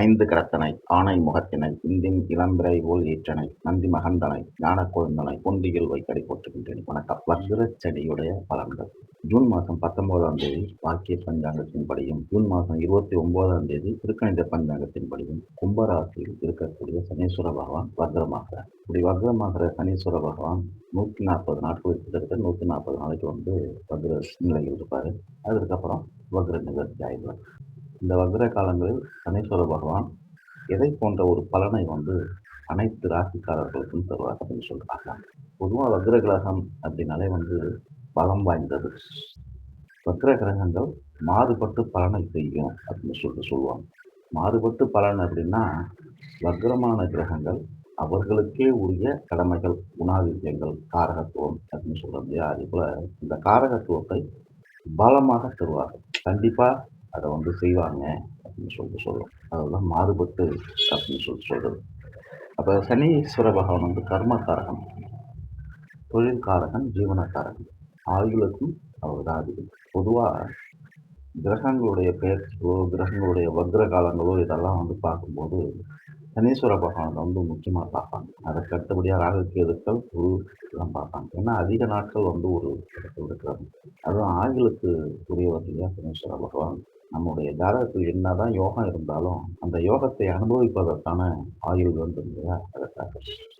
ஐந்து கரத்தனை ஆணை முகத்தினை இந்தின் இளம்பிறை ஓல் ஈற்றனை நந்தி மகந்தனை ஞான கொழுந்தனை பொந்தியில் வைக்கடை போட்டுகின்றேன் வணக்கம். வர்கிற செடியுடைய பலன்கள். ஜூன் மாதம் பத்தொன்பதாம் தேதி வாக்கிய பஞ்சாங்கத்தின்படியும் ஜூன் மாதம் இருபத்தி ஒன்பதாம் தேதி திருக்கணித பஞ்சாங்கத்தின்படியும் கும்பராசியில் இருக்கக்கூடிய சனீஸ்வர பகவான் வக்ரமாகிறார். இப்படி வக்ரமாகிற சனீஸ்வர பகவான் நூற்றி நாற்பது நாட்கள் கிட்டத்தட்ட நூற்றி நாற்பது நாளைக்கு வந்து வக்ர நிலையில் இருப்பார். அதற்கப்புறம் வக்ர நிவர்த்தி ஆயிடுவார். இந்த வக்ர காலங்களில் சனீஸ்வர பகவான் எதை போன்ற ஒரு பலனை வந்து அனைத்து ராசிக்காரர்களுக்கும் தருவார் அப்படின்னு சொல்கிறாங்க பொதுவாக வக்ர கிரகம் அப்படின்னாலே வந்து பலம் வாய்ந்தது. வக்ர கிரகங்கள் மாறுபட்டு பலனை செய்யும் அப்படின்னு சொல்லிட்டு சொல்லுவாங்க. மாறுபட்டு பலன் அப்படின்னா வக்ரமான கிரகங்கள் அவர்களுக்கே உரிய கடமைகள் குணாதிசயங்கள் காரகத்துவம் அப்படின்னு சொல்றது இல்லையா? அதே போல் இந்த காரகத்துவத்தை பலமாக தருவார்கள். கண்டிப்பாக அதை வந்து செய்வாங்க அப்படின்னு சொல்லிட்டு சொல்லும் அதெல்லாம் மாறுபட்டு அப்படின்னு சொல்லிட்டு சொல்கிறது அப்போ சனீஸ்வர பகவான் வந்து கர்மக்காரகன். தொழில்காரகன் ஜீவனக்காரகன். ஆயுளுக்கும் அவர் தான் அதிகம் பொதுவாக கிரகங்களுடைய பெயர்ச்சிகளோ கிரகங்களுடைய வக்ர காலங்களோ இதெல்லாம் வந்து பார்க்கும்போது சனீஸ்வர பகவான் வந்து முக்கியமாக பார்ப்பாங்க. அதற்கு அடுத்தபடியாக ராகக்கேதுக்கள் குரு இதெல்லாம் பார்ப்பாங்க. ஏன்னா அதிக நாட்கள் வந்து ஒரு இடத்துல இருக்கிறாங்க. அதுவும் ஆயுளுக்கு உரியவர் இல்லையா சனீஸ்வர பகவான். நம்முடைய ஜாதகத்தில் என்னதான் யோகம் இருந்தாலும் அந்த யோகத்தை அனுபவிப்பதற்கான ஆயுள் வந்து இல்லையா? அதற்காக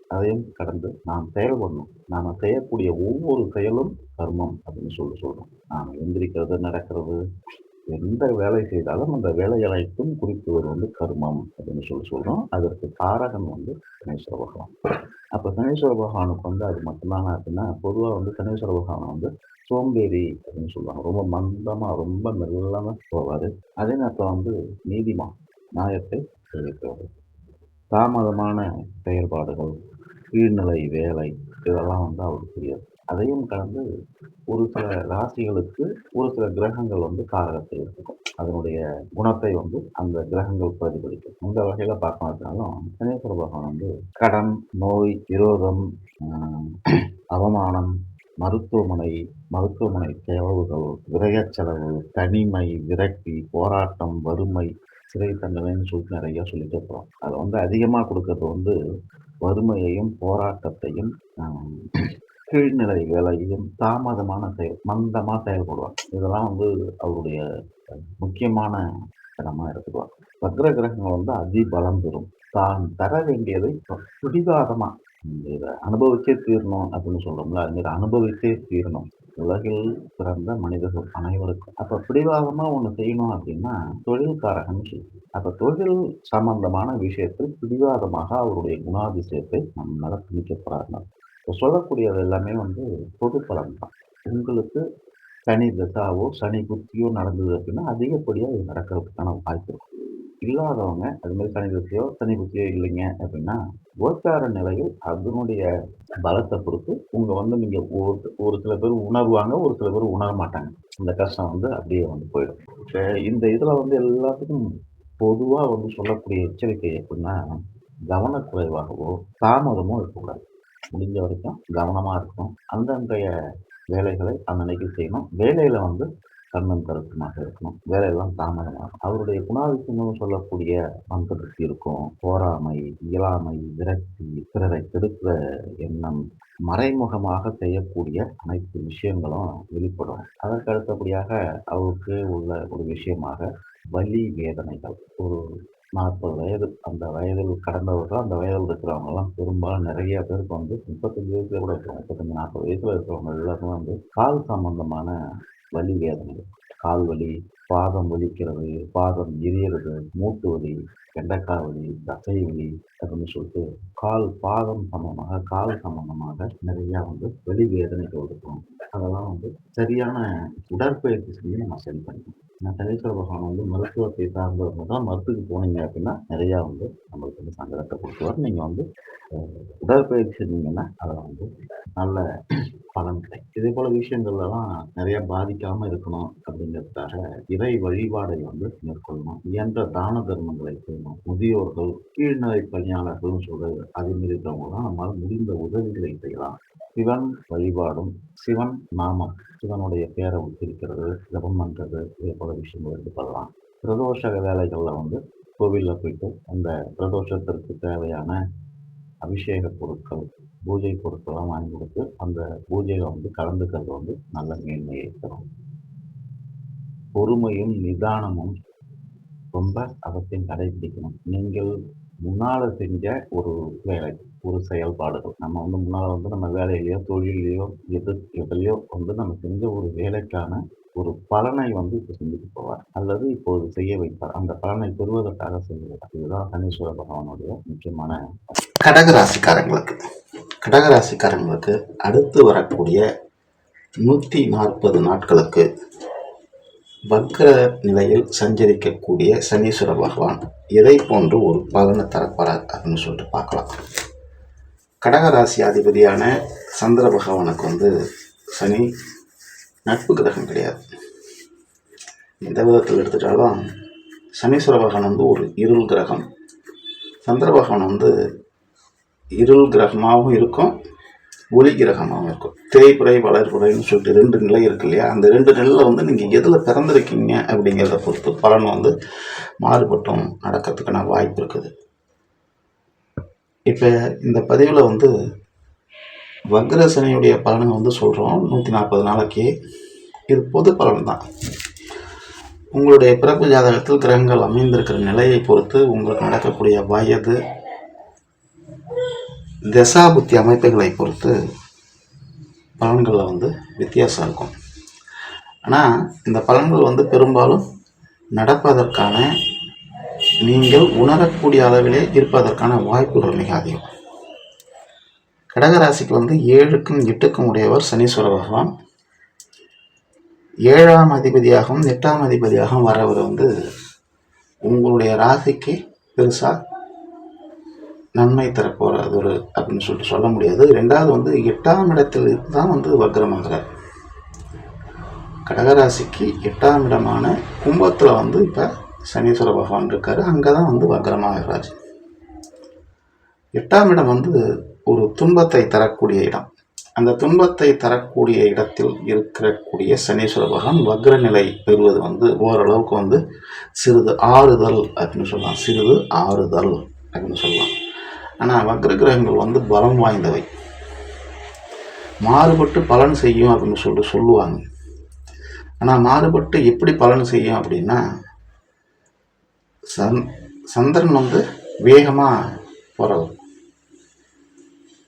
அதையும் கடந்து நாம் செயல்படணும். நாம் செய்யக்கூடிய ஒவ்வொரு செயலும் கர்மம் அப்படின்னு சொல்லி சொல்றோம். நாம் எந்திரிக்கிறது நடக்கிறது எந்த வேலை செய்தாலும் அந்த வேலை அனைத்தும் குறிப்பவர் வந்து கர்மம் அப்படின்னு சொல்லி சொல்றோம். அதற்கு காரகன் வந்து சனீஸ்வர பகவான். அப்போ சனீஸ்வர பகவானுக்கு வந்து அது மட்டும்தானா அப்படின்னா பொதுவாக வந்து சனீஸ்வர பகவான் வந்து சோம்பேறி அப்படின்னு சொல்லுவாங்க. ரொம்ப மந்தமா ரொம்ப மெல்லாம போவாரு. அதே நேரத்தில் வந்து நீதிமான் நியாயத்தை தெரிவிக்கிறது தாமதமான செயல்பாடுகள் கீழ்நிலை வேலை இதெல்லாம் வந்து அவருக்கு தெரியாது. அதையும் கடந்து ஒரு சில ராசிகளுக்கு ஒரு சில கிரகங்கள் வந்து காரகத்தை இருக்கும் அதனுடைய குணத்தை வந்து அந்த கிரகங்கள் பிரதிபலிக்கும். அந்த வகையில் பார்க்கறதுனாலும் சனீஸ்வர பகவான் வந்து கடன் நோய் விரோதம் அவமானம் மருத்துவமனை மருத்துவமனை செலவுகள் விரயச் செலவு தனிமை விரக்தி போராட்டம் வறுமை சிறை தண்டனைன்னு சொல்லிட்டு நிறைய சொல்லிட்டு இருக்கிறோம். அதை வந்து அதிகமாக கொடுக்கறது வந்து வறுமையையும் போராட்டத்தையும் கீழ்நிலை வேலையும் தாமதமான செயல் மந்தமாக செயல்படுவாங்க. இதெல்லாம் வந்து அவருடைய முக்கியமான இடமா எடுத்துக்குவாங்க. வக்ர கிரகங்கள் வந்து அதிபலம் பெறும். தான் தர வேண்டியதை பிடிவாதமாக இதை அனுபவிச்சே தீரணும் அப்படின்னு சொல்றோம்ல. அது மாதிரி அனுபவிச்சே தீரணும். உலகில் பிறந்த மனிதர்கள் அனைவருக்கும். அப்ப பிடிவாதமா ஒண்ணு செய்யணும் அப்படின்னா தொழில்காரகன் சொல்லி அப்ப தொழில் சம்பந்தமான விஷயத்தில் பிடிவாதமாக அவருடைய குணாதிசயத்தை நம்மளால திணிக்க போறாங்க இப்போ சொல்லக்கூடியது எல்லாமே வந்து பொது பலன் தான் உங்களுக்கு சனி தசாவோ சனி புத்தியோ நடந்தது அப்படின்னா அதிகப்படியாக இது நடக்கிறதுக்கான வாய்ப்பு இருக்கும். இல்லாதவங்க அதுமாரி சனி தசையோ சனி புத்தியோ இல்லைங்க அப்படின்னா கோச்சார நிலையில் அதனுடைய பலத்தை பொறுத்து உங்க வந்து நீங்க ஒரு ஒரு சில பேர் உணர்வாங்க ஒரு சில பேர் உணர மாட்டாங்க. இந்த கஷ்டம் வந்து அப்படியே வந்து போயிடும். இந்த இதுல வந்து எல்லாத்துக்கும் பொதுவா வந்து சொல்லக்கூடிய எச்சரிக்கை எப்படின்னா கவனக்குறைவாகவோ தாமதமோ இருக்கக்கூடாது. முடிஞ்ச வரைக்கும் கவனமா இருக்கணும். அந்தந்தைய வேலைகளை அன்னன்னைக்கு செய்யணும். வேலையில வந்து கண்ணன் கருத்துமாக இருக்கணும் வேலையெல்லாம் தாமதமாகும். அவருடைய குணாதிசயங்கள் சொல்லக்கூடிய மந்தபுத்தி இருக்கும். போராமை இயலாமை விரக்தி பிறரை கெடுக்கிற எண்ணம் மறைமுகமாக செய்யக்கூடிய அனைத்து விஷயங்களும் வெளிப்படும். அதற்கு அடுத்தபடியாக அவருக்கு உள்ள ஒரு விஷயமாக வலி வேதனைகள். ஒரு நாற்பது வயது அந்த வயதில் கடந்தவர்கள் அந்த வயதில் இருக்கிறவங்கலாம் பெரும்பாலும் நிறைய பேருக்கு வந்து முப்பத்தஞ்சு வயசுல கூட இருக்கிறவங்க முப்பத்தஞ்சு நாற்பது வயசுல இருக்கிறவங்க எல்லாருமே வந்து கால் சம்பந்தமான வலி வேதனை கால் வலி பாதம் வலிக்கிறது பாதம் எரியறது மூட்டு வலி வெண்டைக்காய் வலி தசை வலி அப்படின்னு சொல்லிட்டு கால் பாதம் சம்பந்தமாக கால் சம்பந்தமாக நிறையா வந்து வலி வேதனைகள் இருக்கும். அதெல்லாம் வந்து சரியான உடற்பயிற்சி செஞ்சு நம்ம சரி பண்ணிக்கணும். நான் சனீஸ்வர பகவான் வந்து மருத்துவத்தை சார்ந்தவங்க தான் மருத்துவத்துக்கு போனீங்க அப்படின்னா நிறையா வந்து நம்மளுக்கு வந்து சங்கடத்தை கொடுத்துருவார். நீங்கள் வந்து உடற்பயிற்சி இருந்தீங்கன்னா அதில் வந்து நல்ல பலன் கிடைக்கும். இதே போல விஷயங்கள்லாம் நிறையா பாதிக்காமல் இருக்கணும் அப்படிங்கிறதுக்காக இறை வழிபாடை வந்து மேற்கொள்ளணும். இயன்ற தான தர்மங்களை செய்யணும். முதியோர்கள் கீழ்நிலை பணியாளர்கள்னு சொல்கிறது அதே மாரி இருக்கிறவங்களாம் நம்மளால் முடிந்த உதவிகளை செய்யலாம். சிவன் வழிபாடும் சிவன் நாமம் சிவனுடைய பேரை உச்சரிக்கிறது ஜபம் பண்ணுறது இதே போல விஷயங்கள் ஈடுபடலாம் பிரதோஷ வேலைகளில் வந்து கோவிலில் போயிட்டு அந்த பிரதோஷத்திற்கு தேவையான அபிஷேக பொருட்கள் பூஜை பொருட்கள்லாம் வாங்கி கொடுத்து அந்த பூஜையில் வந்து கலந்துக்கிறது வந்து நல்ல மேன்மையை தரும். பொறுமையும் நிதானமும் ரொம்ப அவசியம் கடைபிடிக்கணும். நீங்கள் முன்னால் செஞ்ச ஒரு வேலை ஒரு செயல்பாடுகள். நம்ம வந்து முன்னால் வந்து நம்ம வேலையிலையோ தொழிலையோ எது எதுலையோ வந்து நம்ம செஞ்ச ஒரு வேலைக்கான ஒரு பலனை வந்து இப்போ செஞ்சுட்டு போவார் அல்லது இப்போது செய்ய வைப்பார். அந்த பலனை பெறுவதற்காக செய்வார் இதுதான் சனீஸ்வர பகவானுடைய முக்கியமான கடகராசிக்காரங்களுக்கு கடகராசிக்காரங்களுக்கு அடுத்து வரக்கூடிய நூற்றி நாற்பது நாட்களுக்கு வக்கர நிலையில் சஞ்சரிக்கக்கூடிய சனீஸ்வர பகவான் எதை போன்று ஒரு பலனை தரப்படார் அப்படின்னு சொல்லிட்டு பார்க்கலாம். கடகராசி அதிபதியான சந்திர பகவானுக்கு வந்து சனி நட்பு கிரகம் கிடையாது. எந்த விதத்தில் எடுத்துட்டாலும் சனீஸ்வர பகவான் வந்து ஒரு இருள் கிரகம். சந்திர பகவான் வந்து இருள் கிரகமாகவும் இருக்கும் ஒளி கிரகமாகவும் இருக்கும். திரைப்புறை வளர்ப்புறைன்னு சொல்லிட்டு ரெண்டு நிலை இருக்கு இல்லையா? அந்த ரெண்டு நிலையில் வந்து நீங்கள் எதில் பிறந்திருக்கீங்க அப்படிங்கிறத பொறுத்து பலன் வந்து மாறுபட்டும் நடக்கிறதுக்கான வாய்ப்பு இருக்குது. இப்போ இந்த பதிவில் வந்து வக்ரசனையுடைய பலனை வந்து சொல்கிறோம் நூற்றி நாற்பது நாளைக்கு இது பொது பலன் தான். உங்களுடைய பிறப்பு ஜாதகத்தில் கிரகங்கள் அமைந்திருக்கிற நிலையை பொறுத்து உங்களுக்கு நடக்கக்கூடிய வயது தசாபுத்தி அமைப்புகளை பொறுத்து பலன்களில் வந்து வித்தியாசம் இருக்கும். ஆனால் இந்த பலன்கள் வந்து பெரும்பாலும் நடப்பதற்கான நீங்கள் உணரக்கூடிய அளவிலே இருப்பதற்கான வாய்ப்புகள் மிக அதிகம். கடகராசிக்கு வந்து ஏழுக்கும் எட்டுக்கும் உடையவர் சனீஸ்வர பகவான். ஏழாம் அதிபதியாகவும் எட்டாம் அதிபதியாகவும் வரவர் வந்து உங்களுடைய ராசிக்கு பெருசாக நன்மை தரப்போகிறது ஒரு அப்படின்னு சொல்லிட்டு சொல்ல முடியாது. ரெண்டாவது வந்து எட்டாம் இடத்தில் தான் வந்து வக்ரமாகிறார். கடகராசிக்கு எட்டாம் இடமான கும்பத்தில் வந்து இப்போ சனீஸ்வர பகவான் இருக்கார். அங்கே தான் வந்து வக்ரமாகிறார். எட்டாம் இடம் வந்து ஒரு துன்பத்தை தரக்கூடிய இடம். அந்த துன்பத்தை தரக்கூடிய இடத்தில் இருக்கக்கூடிய சனீஸ்வர பகவான் வக்ரநிலை பெறுவது வந்து ஓரளவுக்கு வந்து சிறிது ஆறுதல் அப்படின்னு சொல்லலாம். சிறிது ஆறுதல் அப்படின்னு சொல்லலாம். ஆனால் வக்ர கிரகங்கள் வந்து பலம் வாய்ந்தவை. மாறுபட்டு பலன் செய்யும் அப்படின்னு சொல்லிட்டு சொல்லுவாங்க. ஆனால் மாறுபட்டு எப்படி பலன் செய்யும் அப்படின்னா சந் சந்திரன் வந்து வேகமாக போகிறவர்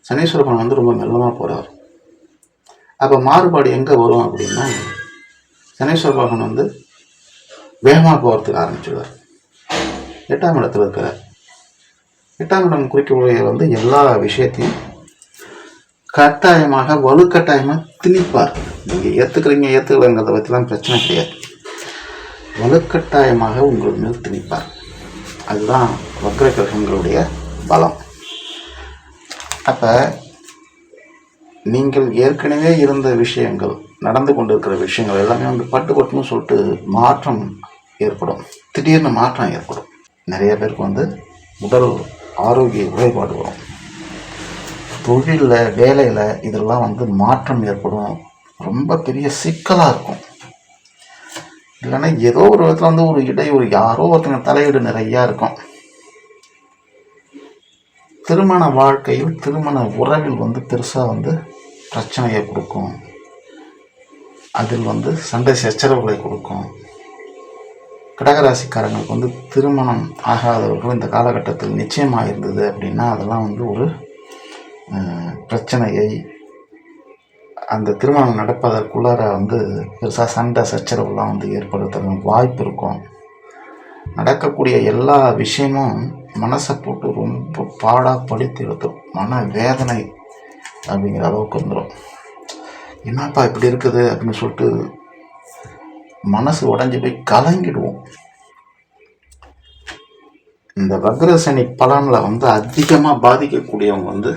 சனீஸ்வரபன் வந்து ரொம்ப மெல்லமாக போகிறவர் அப்போ மாறுபாடு எங்கே வரும் அப்படின்னா சனீஸ்வர பகவான் வந்து வேகமாக போகிறதுக்கு ஆரம்பிச்சிடுவார் எட்டாம் இடத்துல இருக்கிறார் எட்டாம் இடம் குறிக்கக்கூடிய வந்து எல்லா விஷயத்தையும் கட்டாயமாக வலுக்கட்டாயமாக திணிப்பார். நீங்கள் ஏற்றுக்கிறீங்க ஏற்றுக்கலங்கிறத பற்றிலாம் பிரச்சனை கிடையாது. வலுக்கட்டாயமாக உங்கள் மேல் திணிப்பார். அதுதான் வக்ர கிரகங்களுடைய பலம். அப்போ நீங்கள் ஏற்கனவே இருந்த விஷயங்கள் நடந்து கொண்டிருக்கிற விஷயங்கள் எல்லாமே வந்து பட்டு சொல்லிட்டு மாற்றம் ஏற்படும். திடீர்னு மாற்றம் ஏற்படும். நிறைய பேருக்கு வந்து உடல் ஆரோக்கிய குறைபாடு வரும் தொழிலில் வேலையில் இதெல்லாம் வந்து மாற்றம் ஏற்படும். ரொம்ப பெரிய சிக்கலாக இருக்கும். இல்லைன்னா ஏதோ ஒரு விதத்தில் வந்து ஒரு இடையூறு யாரோ ஒருத்தங்க தலையீடு நிறையா இருக்கும். திருமண வாழ்க்கையில் திருமண உறவில் வந்து பெருசாக வந்து பிரச்சனையை கொடுக்கும். அதில் வந்து சண்டை சச்சரவுகளை கொடுக்கும். கடகராசிக்காரங்களுக்கு வந்து திருமணம் ஆகாதவர்கள் இந்த காலகட்டத்தில் நிச்சயமாக இருந்தது அப்படின்னா அதெல்லாம் வந்து ஒரு பிரச்சனையை அந்த திருமணம் நடப்பதற்குள்ளார வந்து பெருசாக சண்டை சச்சரவுலாம் வந்து ஏற்படுத்துறதுக்கு வாய்ப்பு இருக்கும். நடக்கக்கூடிய எல்லா விஷயமும் மனசை போட்டு ரொம்ப பாடாக படித்து எடுத்துரும் மன வேதனை அப்படிங்கிற அளவுக்கு வந்துடும் என்னப்பா இப்படி இருக்குது அப்படின்னு சொல்லிட்டு மனசு உடஞ்சி போய் கலங்கிடுவோம். இந்த வக்ரசனி பலனில் வந்து அதிகமாக பாதிக்கக்கூடியவங்க வந்து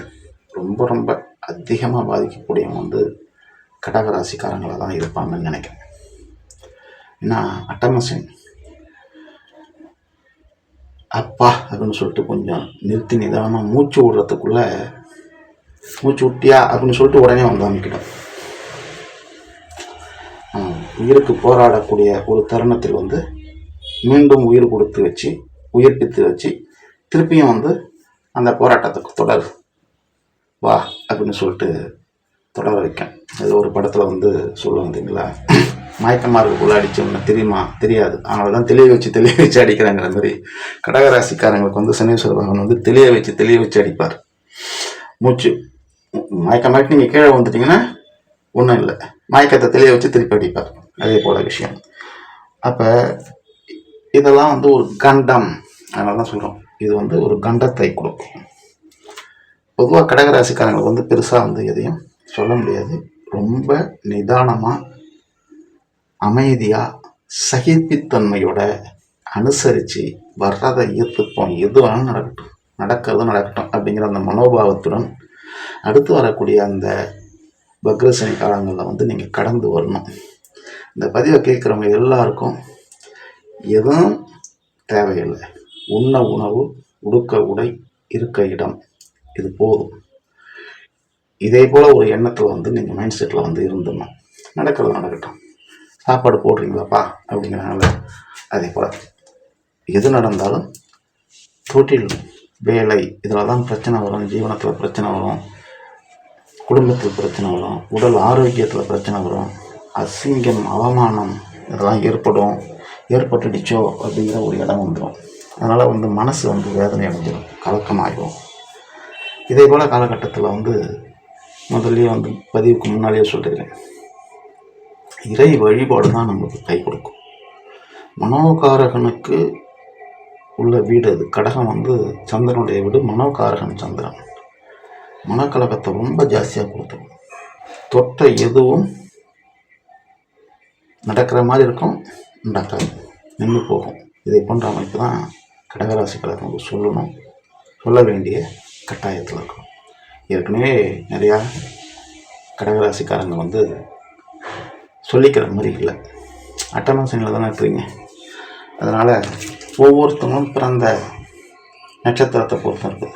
ரொம்ப ரொம்ப அதிகமாக பாதிக்கக்கூடியவங்க வந்து கடகராசிக்காரங்களாக தான் இருப்பாங்கன்னு நினைக்கிறேன். ஏன்னா அட்டமசன் அப்பா அப்படின்னு சொல்லிட்டு கொஞ்சம் நிறுத்தி நிதானமாக மூச்சு விடுறதுக்குள்ளே மூச்சு விட்டியா அப்படின்னு சொல்லிட்டு உடனே வந்து அமைக்கிடும். உயிருக்கு போராடக்கூடிய ஒரு தருணத்தில் வந்து மீண்டும் உயிர் கொடுத்து வச்சு உயிர்ப்பித்து வச்சு திருப்பியும் வந்து அந்த போராட்டத்துக்கு தொடர் வா அப்படின்னு சொல்லிட்டு தொடர வைக்கேன் அது ஒரு படத்தில் வந்து சொல்லுவாங்க தெரியுங்களா? மயக்கமாக இருக்குள்ள அடிச்சோம்னா தெரியுமா? தெரியாது. அதனால தான் தெளிய வச்சு தெளிய வச்சு அடிக்கிறாங்கிற மாதிரி கடகராசிக்காரங்களுக்கு வந்து சனீஸ்வர பகவான் வந்து தெளிய வச்சு தெளிய வச்சு அடிப்பார். மூச்சு மயக்கமாயிட்டு நீங்கள் கீழே வந்துட்டிங்கன்னா ஒன்றும் இல்லை. மயக்கத்தை தெளிய வச்சு திருப்பி அடிப்பார். அதே போல விஷயம். அப்போ இதெல்லாம் வந்து ஒரு கண்டம். அதனால தான் சொல்கிறோம் இது வந்து ஒரு கண்டத்தை கொடுக்கும். பொதுவாக கடகராசிக்காரங்களுக்கு வந்து பெருசாக வந்து எதையும் சொல்ல முடியாது. ரொம்ப நிதானமாக அமைதியாக சகிப்புத்தன்மையோட அனுசரித்து வர்றதை ஏற்றுப்போம் எது வேணாலும் நடக்கட்டும். நடக்கிறது நடக்கட்டும் அப்படிங்கிற அந்த மனோபாவத்துடன் அடுத்து வரக்கூடிய அந்த பக்ரசனி காலங்களில் வந்து நீங்கள் கடந்து வரணும். இந்த பதிவை கேட்குறவங்க எல்லாருக்கும் எதுவும் தேவையில்லை. உண்ண உணவு உடுக்க உடை இருக்க இடம். இது போதும். இதே போல் ஒரு எண்ணத்தில் வந்து நீங்கள் மைண்ட் செட்டில் வந்து இருந்துடணும். நடக்கிறது நடக்கட்டும். சாப்பாடு போடுறீங்களாப்பா? அப்படிங்கிறனால அதே போல் எது நடந்தாலும் தொட்டில் வேலை இதில் தான் பிரச்சனை வரும். ஜீவனத்தில் பிரச்சனை வரும். குடும்பத்தில் பிரச்சனை வரும். உடல் ஆரோக்கியத்தில் பிரச்சனை வரும். அசிங்கம் அவமானம் இதெல்லாம் ஏற்படும். ஏற்பட்டுடுச்சோ அப்படிங்கிற ஒரு இடம் வந்துடும் அதனால் வந்து மனசு வந்து வேதனை அடைஞ்சிடும் கலக்கமாகிடும் இதே போல் காலகட்டத்தில் வந்து முதல்லையே வந்து பதிவுக்கு முன்னாலேயே சொல்லிடுறேன். இறை வழிபாடு தான் நம்மளுக்கு கை கொடுக்கும். மனோகாரகனுக்கு உள்ள வீடு அது. கடகம் வந்து சந்திரனுடைய வீடு மனோகாரகன் சந்திரன். மனக்கலகத்தை ரொம்ப ஜாஸ்தியாக கொடுத்துரும். தொட்ட எதுவும் நடக்கிற மாதிரி இருக்கும். நடக்காது நின்று போகும். இதை போன்ற அமைப்பு தான் கடகராசிக்காரங்களுக்கு சொல்லணும். சொல்ல வேண்டிய கட்டாயத்தில் இருக்கும். ஏற்கனவே நிறையா கடகராசிக்காரங்க வந்து சொல்லிக்கிற மாதிரி இல்லை. அட்டமசனில் தானே இருக்கிறீங்க. அதனால் ஒவ்வொருத்தங்களும் பிறந்த நட்சத்திரத்தை பொறுத்து இருக்குது.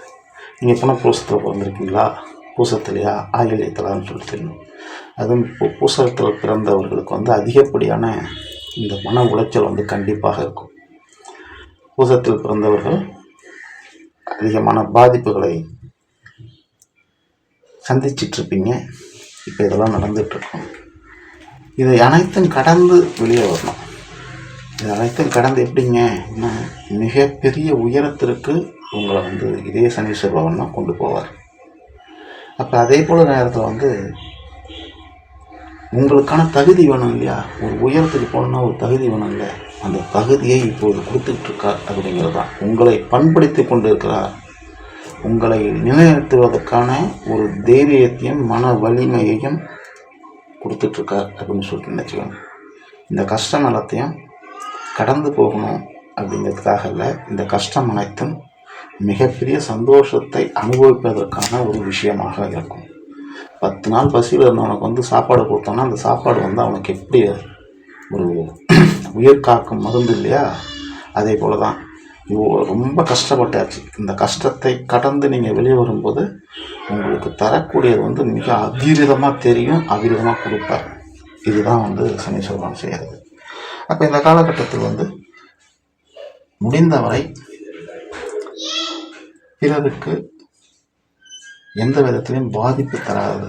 நீங்கள் இப்போ பிறந்திருக்கீங்களா? பூசத்துலையா ஆயிலியத்திலான்னு சொல்லி தெரியணும் அதுவும் இப்போ பூசத்தில் பிறந்தவர்களுக்கு வந்து அதிகப்படியான இந்த மன உளைச்சல் வந்து கண்டிப்பாக இருக்கும். பூசத்தில் பிறந்தவர்கள் அதிகமான பாதிப்புகளை சந்திச்சிட்டு இருப்பீங்க இப்போ இதெல்லாம் நடந்துகிட்ருக்கோம். இதை அனைத்தும் கடந்து வெளியே வரணும். இது அனைத்தும் கடந்து எப்படிங்க? என்ன? மிகப்பெரிய உயரத்திற்கு உங்களை வந்து இதே சனீஸ்வர பவன் தான் கொண்டு போவார். அப்போ அதே போல் நேரத்தில் வந்து உங்களுக்கான தகுதி வேணும் இல்லையா? ஒரு உயரத்துக்கு போகணுன்னா ஒரு தகுதி வேணும் இல்லையா அந்த தகுதியை இப்போது கொடுத்துக்கிட்டு இருக்கார் அப்படிங்கிறது தான் உங்களை பண்படுத்தி கொண்டு இருக்கிறார் உங்களை நிலைநிறுத்துவதற்கான ஒரு தைரியத்தையும் மன வலிமையையும் கொடுத்துட்ருக்கார் அப்படின்னு சொல்லிட்டு நினச்சிக்கணும் இந்த கஷ்டம் எல்லாத்தையும் கடந்து போகணும் அப்படிங்கிறதுக்காக இல்லை இந்த கஷ்டம் அனைத்தும் மிகப்பெரிய சந்தோஷத்தை அனுபவிப்பதற்கான ஒரு விஷயமாக இருக்கும். பத்து நாள் பசியில் இருந்தவனுக்கு வந்து சாப்பாடு கொடுத்தோன்னா அந்த சாப்பாடு வந்து அவனுக்கு எப்படி ஒரு உயிர் காக்கும் மருந்து இல்லையா? அதே போல தான் இவ்வளோ ரொம்ப கஷ்டப்பட்டாச்சு. இந்த கஷ்டத்தை கடந்து நீங்கள் வெளியே வரும்போது உங்களுக்கு தரக்கூடியது வந்து மிக அபீரிதமாக தெரியும் அபீரிதமாக கொடுப்பார். இதுதான் வந்து சனீஸ்வரன் செய்கிறது அப்போ இந்த காலகட்டத்தில் வந்து முடிந்தவரை பிறருக்கு எந்த விதத்திலையும் பாதிப்பு தராத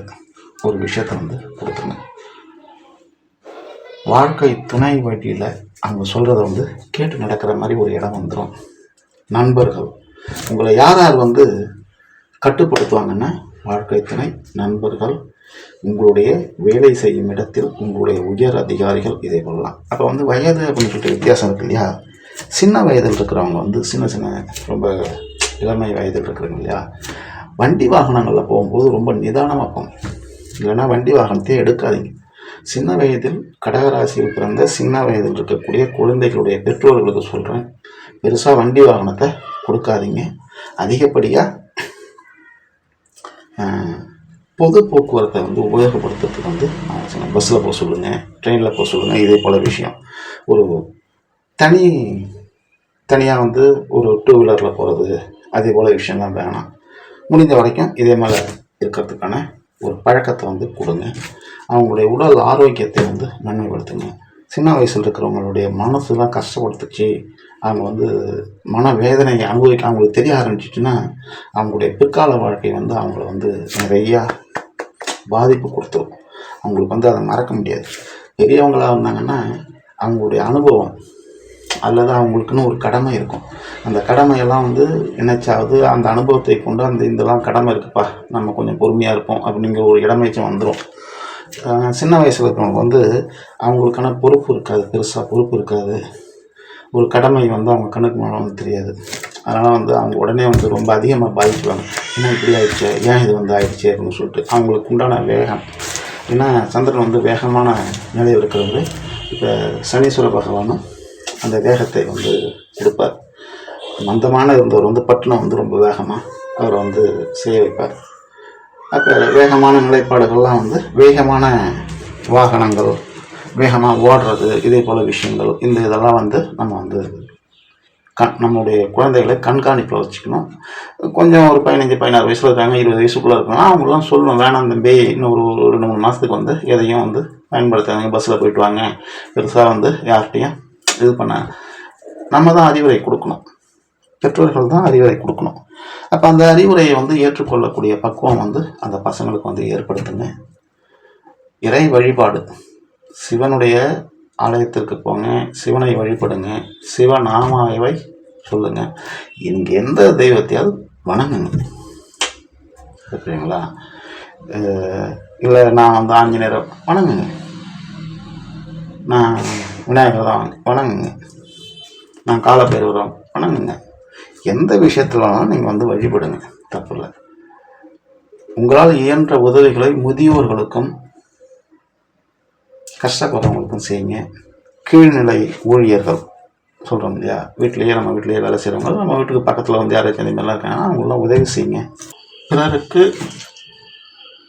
ஒரு விஷயத்தை வந்து கொடுத்துருங்க வாழ்க்கை துணை வழியில் அவங்க சொல்கிறத வந்து கேட்டு நடக்கிற மாதிரி ஒரு இடம் வந்துடும் நண்பர்கள். உங்களை யார் யார் வந்து கட்டுப்படுத்துவாங்கன்னா வாழ்க்கை துணை நண்பர்கள் உங்களுடைய வேலை செய்யும் இடத்தில் உங்களுடைய உயர் அதிகாரிகள் இதை கொள்ளலாம் அப்போ வந்து வயது அப்படின்னு சொல்லிட்டு வித்தியாசம் இருக்கு இல்லையா? சின்ன வயதில் இருக்கிறவங்க வந்து சின்ன சின்ன ரொம்ப இளமை வயதில் இருக்கிறவங்க இல்லையா? வண்டி வாகனங்களில் போகும்போது ரொம்ப நிதானமாக போங்க. இல்லைன்னா வண்டி வாகனத்தையே எடுக்காதீங்க. சின்ன வயதில் கடகராசியில் பிறந்த சின்ன வயதில் இருக்கக்கூடிய குழந்தைகளுடைய பெற்றோர்களுக்கு சொல்கிறேன் பெருசாக வண்டி வாகனத்தை கொடுக்காதீங்க. அதிகப்படியாக பொது போக்குவரத்தை வந்து உபயோகப்படுத்துறதுக்கு வந்து நான் சொன்னேன் பஸ்ஸில் போக சொல்லுங்கள் ட்ரெயினில் போக சொல்லுங்கள் இதே போல் விஷயம். ஒரு தனி தனியாக வந்து ஒரு டூ வீலரில் போகிறது அதே போல் விஷயம்லாம் வேணாம். முடிந்த வரைக்கும் இதே மாதிரி இருக்கிறதுக்கான ஒரு பழக்கத்தை வந்து கொடுங்க. அவங்களுடைய உடல் ஆரோக்கியத்தை வந்து நன்மைப்படுத்துங்க. சின்ன வயசில் இருக்கிறவங்களுடைய மனசுலாம் கஷ்டப்படுத்துச்சு. அவங்க வந்து மனவேதனையை அனுபவிக்க அவங்களுக்கு தெரிய ஆரம்பிச்சிச்சுன்னா அவங்களுடைய பிற்கால வாழ்க்கை வந்து அவங்கள வந்து நிறையா பாதிப்பு கொடுத்துரும். அவங்களுக்கு வந்து அதை மறக்க முடியாது. பெரியவங்களாக இருந்தாங்கன்னா அவங்களுடைய அனுபவம் அல்லது அவங்களுக்குன்னு ஒரு கடமை இருக்கும். அந்த கடமையெல்லாம் வந்து என்னச்சாவது அந்த அனுபவத்தை கொண்டு அந்த இதெல்லாம் கடமை இருக்குப்பா நம்ம கொஞ்சம் பொறுமையாக இருப்போம் அப்படிங்கிற ஒரு இடமேச்சம் வந்துடும் சின்ன வயசில் இருக்கிறவங்க வந்து அவங்களுக்கான பொறுப்பு இருக்காது பெருசாக பொறுப்பு இருக்காது. ஒரு கடமை வந்து அவங்க கணக்கு மேலே வந்து தெரியாது. அதனால் வந்து அவங்க உடனே வந்து ரொம்ப அதிகமாக பாதிக்குவாங்க என்ன இப்படி ஆயிடுச்சு? ஏன் இது வந்து ஆயிடுச்சு? அப்படின்னு சொல்லிட்டு அவங்களுக்கு உண்டான வேகம். ஏன்னா சந்திரன் வந்து வேகமான நிலையில் இருக்கிறவர். இப்போ சனீஸ்வர பகவானும் அந்த வேகத்தை வந்து எடுப்பார். மந்தமான இருந்தவர் வந்து பட்டணம் வந்து ரொம்ப வேகமாக அவரை வந்து செய்ய வைப்பார். அப்போ வேகமான நிலைப்பாடுகள்லாம் வந்து வேகமான வாகனங்கள் வேகமாக ஓடுறது இதே போல் விஷயங்கள் இந்த இதெல்லாம் வந்து நம்ம வந்து கண் நம்முடைய குழந்தைகளை கண்காணிப்பில் வச்சுக்கணும். கொஞ்சம் ஒரு பதினஞ்சு பதினாறு வயசில் இருக்காங்க இருபது வயசுக்குள்ளே இருக்காங்க அவங்களாம் சொல்லணும் வேணாம் தம்பி இன்னும் ஒரு ரெண்டு மூணு மாதத்துக்கு வந்து எதையும் வந்து பயன்படுத்தாதீங்க பஸ்ஸில் போயிட்டு வாங்க பெருசாக வந்து யார்கிட்டையும் இது பண்ண நம்ம தான் அறிவுரை கொடுக்கணும். பெற்றோர்கள் தான் அறிவுரை கொடுக்கணும். அப்போ அந்த அறிவுரையை வந்து ஏற்றுக்கொள்ளக்கூடிய பக்குவம் வந்து அந்த பசங்களுக்கு வந்து ஏற்படுத்துங்க. இறை வழிபாடு. சிவனுடைய ஆலயத்திற்கு போங்க சிவனை வழிபடுங்க சிவநாமாவை சொல்லுங்க. இங்கே எந்த தெய்வத்தையாவது வணங்குங்க. சரிங்களா? இல்லை நான் வந்து ஆஞ்சநேயரை வணங்குங்க. நான் விநாயகர் தான் வணங்குங்க. நான் காலப்பேருவரம் வணங்குங்க. எந்த விஷயத்துல வேணாலும் நீங்கள் வந்து வழிபடுங்க. தப்பில்லை உங்களால் இயன்ற உதவிகளை முதியோர்களுக்கும் கஷ்டப்படுறவங்களுக்கும் செய்யுங்க. கீழ்நிலை ஊழியர்கள் சொல்கிறோம் இல்லையா? வீட்லேயே நம்ம வீட்லேயே வேலை செய்கிறவங்க நம்ம வீட்டுக்கு பக்கத்தில் வந்து யாராச்சும் இந்த மாதிரிலாம் இருக்காங்கன்னா அவங்களாம் உதவி செய்யுங்க. பிறருக்கு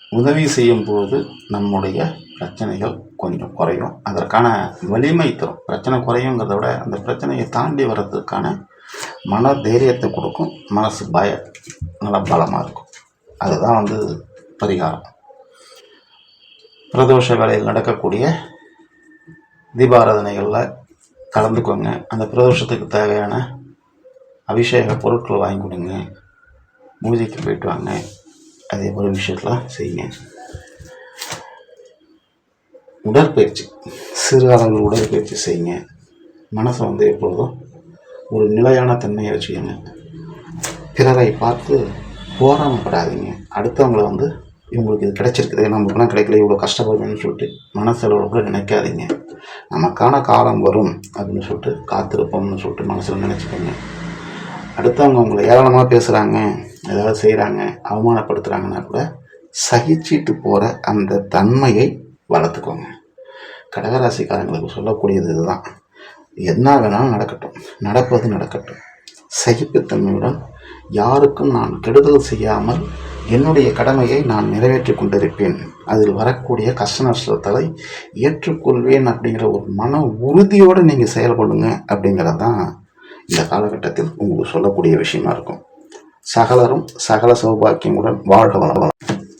உதவி செய்யும் போது நம்முடைய பிரச்சனைகள் கொஞ்சம் குறையும். அதற்கான வலிமை தரும். பிரச்சனை குறையுங்கிறத விட அந்த பிரச்சனையை தாண்டி வர்றதுக்கான மன தைரியத்தை கொடுக்கும். மனசு பய நல்ல பலமாக இருக்கும். அதுதான் வந்து பரிகாரம். பிரதோஷ வேலையில் நடக்கக்கூடிய தீபாராதனைகளில் கலந்துக்கோங்க. அந்த பிரதோஷத்துக்கு தேவையான அபிஷேக பொருட்கள் வாங்கி கொடுங்க. பூஜைக்கு போயிட்டு வாங்க. அதே போல் விஷயத்தெலாம் செய்யுங்க. உடற்பயிற்சி. சிறுகாலங்கள் உடற்பயிற்சி செய்யுங்க. மனசை வந்து எப்பொழுதும் ஒரு நிலையான தன்மையை வச்சுக்கோங்க. பிறரை பார்த்து போராமப்படாதீங்க. அடுத்தவங்கள வந்து இவங்களுக்கு இது கிடைச்சிருக்குது. நம்மளுக்குலாம் கிடைக்கல? இவ்வளோ கஷ்டப்படுதுன்னு சொல்லிட்டு மனசளவில் கூட நினைக்காதீங்க. நமக்கான காலம் வரும் அப்படின்னு சொல்லிட்டு காத்திருப்போம்னு சொல்லிட்டு மனசில் நினச்சிக்கோங்க. அடுத்தவங்க உங்களை ஏராளமாக பேசுகிறாங்க ஏதாவது செய்கிறாங்க அவமானப்படுத்துகிறாங்கன்னா கூட சகிச்சிட்டு போகிற அந்த தன்மையை வளர்த்துக்கோங்க. கடகராசிக்காரங்களுக்கு சொல்லக்கூடியது இதுதான். என்ன வேணாலும் நடக்கட்டும். நடப்பது நடக்கட்டும். சகிப்புத்தன்மையுடன் யாருக்கும் நான் கெடுதல் செய்யாமல் என்னுடைய கடமையை நான் நிறைவேற்றி கொண்டிருப்பேன். அதில் வரக்கூடிய கஷ்ட நஷ்டத்தை ஏற்றுக்கொள்வேன் அப்படிங்கிற ஒரு மன உறுதியோடு நீங்கள் செயல்படுங்க அப்படிங்கிறது தான் இந்த காலகட்டத்தில் உங்களுக்கு சொல்லக்கூடிய விஷயமா இருக்கும். சகலரும் சகல சௌபாக்கியங்களுடன் வாழ்க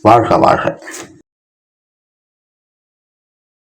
வாழ்க வாழ்க.